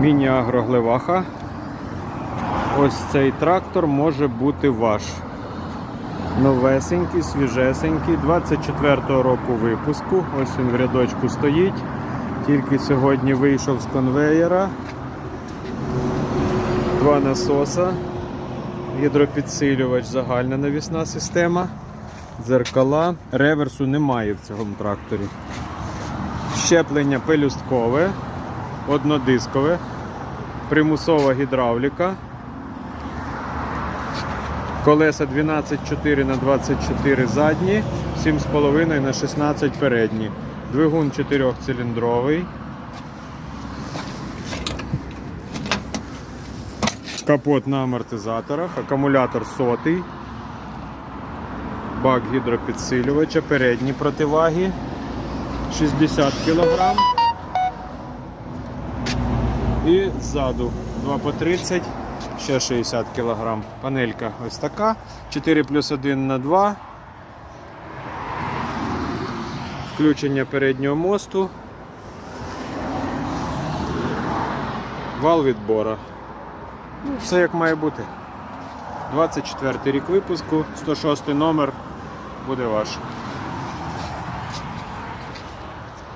Міні-агроглеваха. Ось цей трактор може бути ваш. Новесенький, свіжесенький, 24-го року випуску. Ось він в рядочку стоїть. Тільки сьогодні вийшов з конвеєра. Два насоса, гідропідсилювач, загальна навісна система, дзеркала. Реверсу немає в цьому тракторі. Щеплення пелюсткове, однодискове, примусова гідравліка. Колеса 12,4 на 24 задні, 7,5 на 16 передні. Двигун 4-циліндровий. Капот на амортизаторах, акумулятор сотий, бак гідропідсилювача, передні противаги 60 кг. І ззаду 2 по 30, ще 60 кг. Панелька ось така. 4 плюс 1 на 2. Включення переднього мосту. Вал відбора. Ну, все як має бути. 24 рік випуску, 106 номер буде ваш.